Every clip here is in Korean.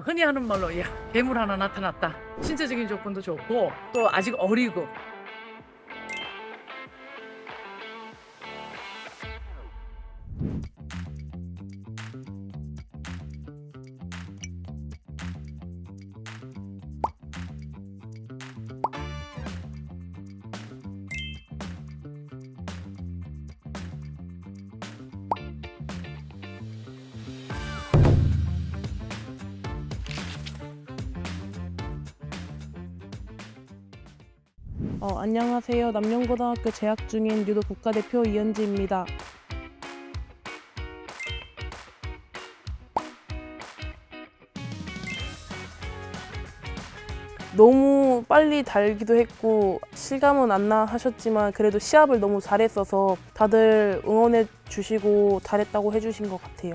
어, 흔히 하는 말로 야 괴물 하나 나타났다. 신체적인 조건도 좋고 또 아직 어리고 어, 안녕하세요. 남영고등학교 재학 중인 유도 국가대표 이현지입니다. 너무 빨리 달기도 했고 실감은 안 나 하셨지만 그래도 시합을 너무 잘했어서 다들 응원해 주시고 잘했다고 해주신 것 같아요.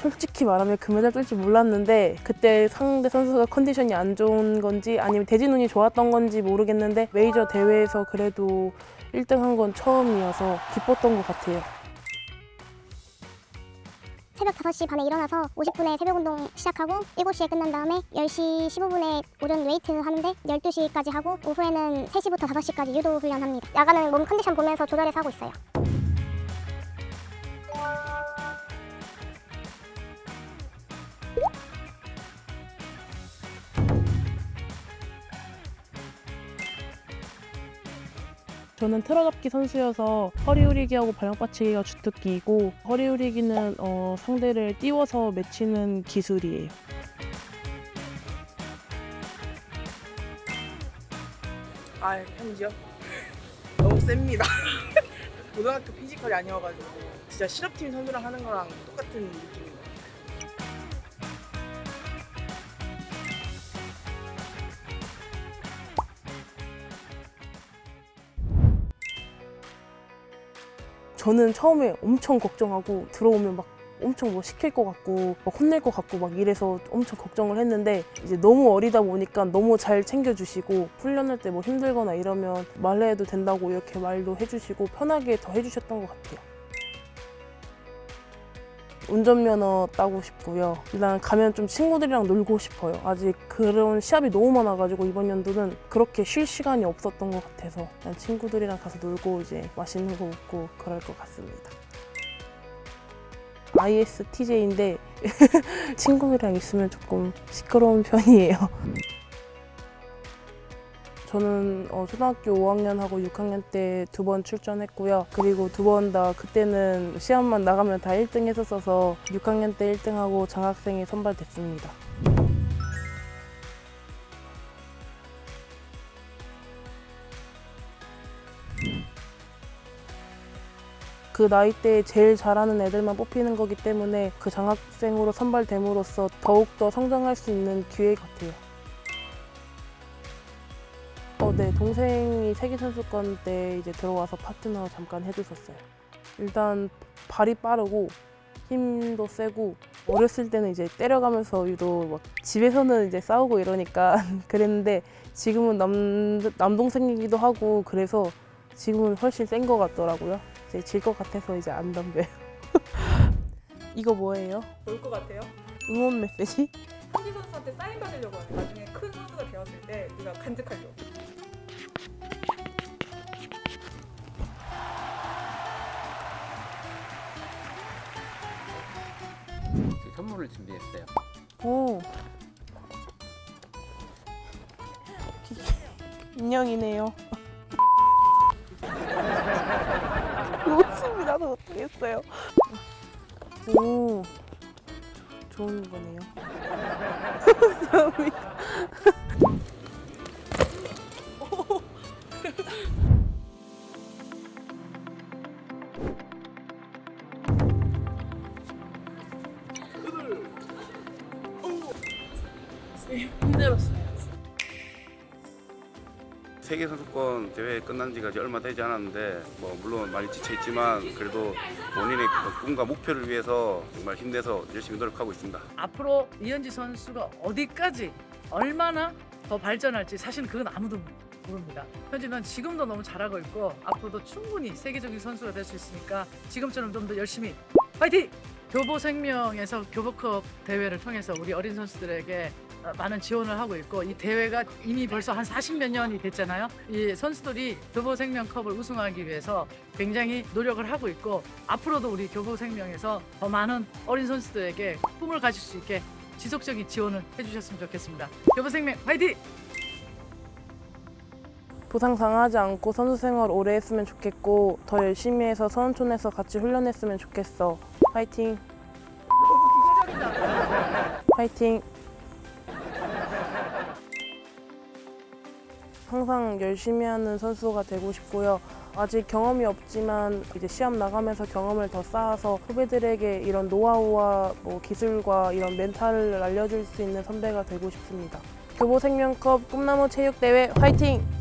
솔직히 말하면 금메달 뜰 줄 몰랐는데 그때 상대 선수가 컨디션이 안 좋은 건지 아니면 대진 운이 좋았던 건지 모르겠는데 메이저 대회에서 그래도 1등 한 건 처음이어서 기뻤던 것 같아요. 새벽 5시 반에 일어나서 50분에 새벽 운동 시작하고 7시에 끝난 다음에 10시 15분에 오전 웨이트 하는데 12시까지 하고 오후에는 3시부터 5시까지 유도 훈련합니다. 야간은 몸 컨디션 보면서 조절해서 하고 있어요. 저는 틀어잡기 선수여서 허리 후리기하고 발목 받치기가 주특기이고 허리 후리기는 어, 상대를 띄워서 맺히는 기술이에요. 아, 현지요? 너무 셉니다. 고등학교 피지컬이 아니어가지고 진짜 실업팀 선수랑 하는 거랑 똑같은 느낌 저는 처음에 엄청 걱정하고 들어오면 막 엄청 뭐 시킬 것 같고 막 혼낼 것 같고 막 이래서 엄청 걱정을 했는데 이제 너무 어리다 보니까 너무 잘 챙겨주시고 훈련할 때 뭐 힘들거나 이러면 말해도 된다고 이렇게 말도 해주시고 편하게 더 해주셨던 것 같아요. 운전면허 따고 싶고요. 일단 가면 좀 친구들이랑 놀고 싶어요. 아직 그런 시합이 너무 많아가지고 이번 연도는 그렇게 쉴 시간이 없었던 것 같아서 그냥 친구들이랑 가서 놀고 이제 맛있는 거 먹고 그럴 것 같습니다. ISTJ인데 친구들이랑 있으면 조금 시끄러운 편이에요. 저는 어, 초등학교 5학년하고 6학년 때 두 번 출전했고요. 그리고 두 번 다 그때는 시험만 나가면 다 1등 했었어서 6학년 때 1등하고 장학생에 선발됐습니다. 그 나이 때 제일 잘하는 애들만 뽑히는 거기 때문에 그 장학생으로 선발됨으로써 더욱더 성장할 수 있는 기회 같아요. 어, 네. 동생이 세계선수권 때 이제 들어와서 파트너 잠깐 해줬었어요. 일단 발이 빠르고 힘도 세고 어렸을 때는 이제 때려가면서 유도 막 집에서는 이제 싸우고 이러니까 그랬는데 지금은 남, 남동생이기도 하고 그래서 지금은 훨씬 센 것 같더라고요. 이제 질 것 같아서 이제 안 덤벼요. 이거 뭐예요? 볼것 같아요? 응원 메시지? 한지 선수한테 사인 받으려고 하는 나중에 큰 선수가 되었을 때 네가 간직하려고 그 선물을 준비했어요. 오. 인형이네요. 웃음이 나서 어떡했어요. 오. 좋은 거네요. 힘들었어요. 세계 선수권 대회 끝난 지가 이제 얼마 되지 않았는데 뭐 물론 많이 지쳐 있지만 그래도 본인의 그 꿈과 목표를 위해서 정말 힘내서 열심히 노력하고 있습니다. 앞으로 이현지 선수가 어디까지 얼마나 더 발전할지 사실 그건 아무도 모릅니다. 현진은 지금도 너무 잘하고 있고 앞으로도 충분히 세계적인 선수가 될 수 있으니까 지금처럼 좀 더 열심히 파이팅! 교보생명에서 교보컵 대회를 통해서 우리 어린 선수들에게 어, 많은 지원을 하고 있고 이 대회가 이미 벌써 한 40몇 년이 됐잖아요. 이 선수들이 교보생명컵을 우승하기 위해서 굉장히 노력을 하고 있고 앞으로도 우리 교보생명에서 더 많은 어린 선수들에게 꿈을 가질 수 있게 지속적인 지원을 해주셨으면 좋겠습니다. 교보생명 화이팅! 부상 당하지 않고 선수 생활 오래 했으면 좋겠고 더 열심히 해서 서원촌에서 같이 훈련했으면 좋겠어. 파이팅. 파이팅. 항상 열심히 하는 선수가 되고 싶고요. 아직 경험이 없지만 이제 시합 나가면서 경험을 더 쌓아서 후배들에게 이런 노하우와 뭐 기술과 이런 멘탈을 알려줄 수 있는 선배가 되고 싶습니다. 교보생명컵 꿈나무 체육대회 화이팅!